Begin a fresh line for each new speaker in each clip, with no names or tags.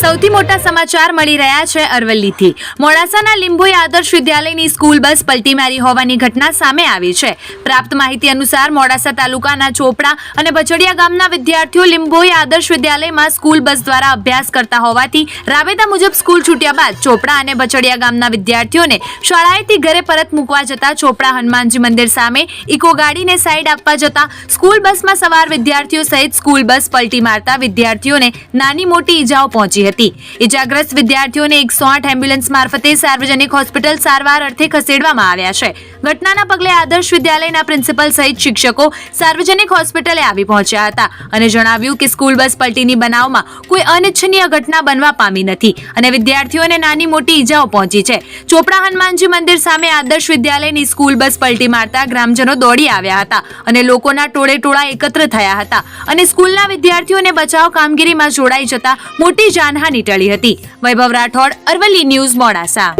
સૌથી મોટા સમાચાર મળી રહ્યા છે અરવલ્લીથી. મોડાસાના લીંબોઈ આદર્શ વિદ્યાલયની સ્કૂલ બસ પલટી મારી હોવાની ઘટના સામે આવી છે. પ્રાપ્ત માહિતી અનુસાર મોડાસા તાલુકાના ચોપડા અને બચડિયા ગામના વિદ્યાર્થીઓ લીંબોઈ આદર્શ વિદ્યાલયમાં સ્કૂલ બસ દ્વારા અભ્યાસ કરતા હોવાથી રાબેતા મુજબ સ્કૂલ છૂટ્યા બાદ ચોપડા અને બચડિયા ગામના વિદ્યાર્થીઓને શાળાએથી ઘરે પરત મૂકવા જતા ચોપડા હનુમાનજી મંદિર સામે ઇકો ગાડીને સાઈડ આપવા જતા સ્કૂલ બસમાં સવાર વિદ્યાર્થીઓ સહિત સ્કૂલ બસ પલટી મારતા વિદ્યાર્થીઓને નાની મોટી ઈજાઓ પહોંચી હતી. ઇજાગ્રસ્ત વિદ્યાર્થીઓને એકસો આઠ એમ્બ્યુલન્સ મારફતે સાર્વજનિક હોસ્પિટલ સારવાર અર્થે ખસેડવામાં આવ્યા છે. ઘટનાના પગલે આદર્શ વિદ્યાલયના પ્રિન્સિપલ સહિત શિક્ષકો સાર્વજનિક હોસ્પિટલે આવી પહોંચ્યા હતા અને જણાવ્યું કે સ્કૂલ બસ પલટીની બનાવમાં કોઈ અનિચ્છનીય ઘટના બનવા પામી નથી અને વિદ્યાર્થીઓને નાની મોટી ઈજાઓ પહોંચી છે. ચોપડા હનુમાનજી મંદિર સામે આદર્શ વિદ્યાલયની સ્કૂલ બસ પલટી મારતા ગ્રામજનો દોડી આવ્યા હતા અને લોકોના ટોળે ટોળા એકત્ર થયા હતા અને સ્કૂલના વિદ્યાર્થીઓને બચાવ કામગીરીમાં જોડાઈ જતા મોટી જાનહાની ટળી હતી. વૈભવ રાઠોડ, અરવલ્લી ન્યૂઝ, મોડાસા.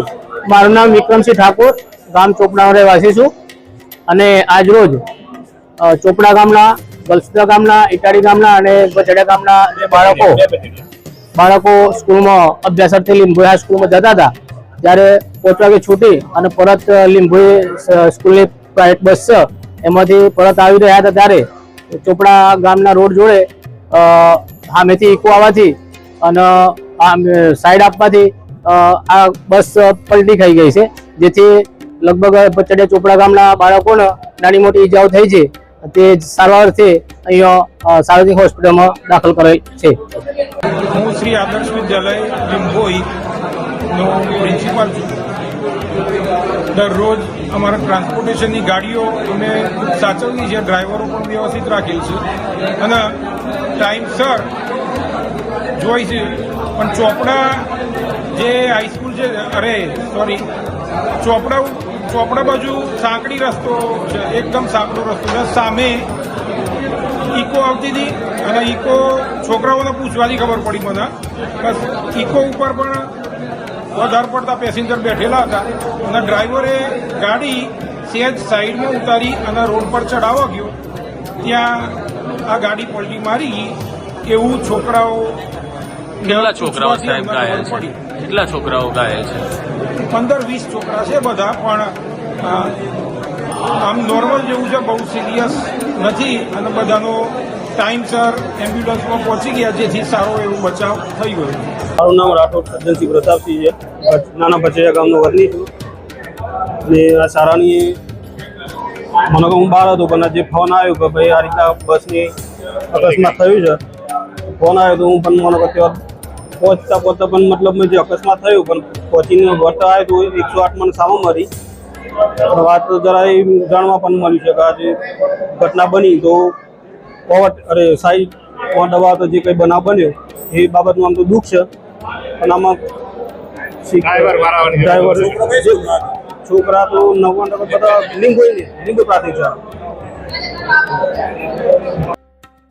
મારું નામ વિક્રમસિંહ ઠાકોર, ગામ ચોપડાનો રહેવાસી છું. અને આજ રોજ ચોપડા ગામના ગલસદા ગામના, ઇટાડી ગામના અને બચડિયા ગામના જે બાળકો બાળકો સ્કૂલમાં લીંબોઈ હાઈ સ્કૂલમાં જતા હતા ત્યારે પાંચ વાગે છૂટી અને પરત લીંબોઈ સ્કૂલની પ્રાઇવેટ બસ છે એમાંથી પરત આવી રહ્યા હતા ત્યારે, ચોપડા ગામના રોડ જોડે સામેથી ઇકો આવવાથી અને આ સાઈડ આપવાથી આ બસ પલટી ખાઈ ગઈ છે. જેથી લગભગ પચડિયા ચોપડા ગામના બાળકોને નાની મોટી ઈજાઓ થઈ છે. તે સારવારથી અહીંયા અ, સાર્વજનિક હોસ્પિટલમાં દાખલ કરેલ છે.
હું શ્રી આદર્શ વિદ્યાલય લીંબોઈ નો પ્રિન્સિપાલ છું. દરરોજ અમારા ટ્રાન્સપોર્ટેશનની ગાડીઓ અમે સાચવની છે ડ્રાઈવરો પણ વ્યવસ્થિત રાખેલ છે. અને ટાઈમસર જોઈ છે. પણ ચોપડા જે હાઈસ્કૂલ છે, અરે સોરી ચોપડા ચોપડા બાજુ સાંકડી રસ્તો છે, એકદમ સાંકડો રસ્તો છે. સામે ઇકો આવતી હતી અને ઇકો છોકરાઓને પૂછવાની ખબર પડી મને. બસ, ઇકો ઉપર પણ વધારે પડતા પેસેન્જર બેઠેલા હતા. અને ડ્રાઈવરે ગાડી સેજ સાઈડમાં ઉતારી અને રોડ પર ચડાવવા ગયો. ત્યાં આ ગાડી પલટી મારી. એવું છોકરાઓ
કેટલા છોકરાઓ સાહેબ ઘાયલ છે? કેટલા છોકરાઓ ઘાયલ છે?
પંદર વીસ છોકરા છે બધા પણ આમ નોર્મલ જેવું છે બહુ સિરિયસ નથી. અને બધાનો ટાઈમસર એમ્બ્યુલન્સમાં પહોંચી ગયા જેથી સારો એવો બચાવ થઈ ગયો.
મારું નામ રાઠોડ સજ્જનસિંહ પ્રતાપસિંહ છે. નાના ભચૈયા ગામનો વતની છું. અને આ સારાની મને કહું હું બહાર હતો પણ જે ફોન આવ્યો કે ભાઈ આ રીતના બસની અકસ્માત થયું છે. ફોન આવ્યો તો હું પણ મને ત્યાં પહોંચતા પહોંચતા પણ મતલબ મેં જે અકસ્માત થયું પણ પહોંચીને વળતા આવ્યો તો એકસો આઠ મને સામો મળી. વાત જરા એ જાણવા પણ મળ્યું છે કે આજે ઘટના બની તો કોવટ અરે સાઈડ દવા તો જે કંઈ બનાવ બન્યો એ બાબતનું આમ તો દુઃખ છે. પણ આમાં ડ્રાઈવર છોકરા તો નવ્વાણું લિંગ બધા ને લિંગ પ્રાથમિક શાળા.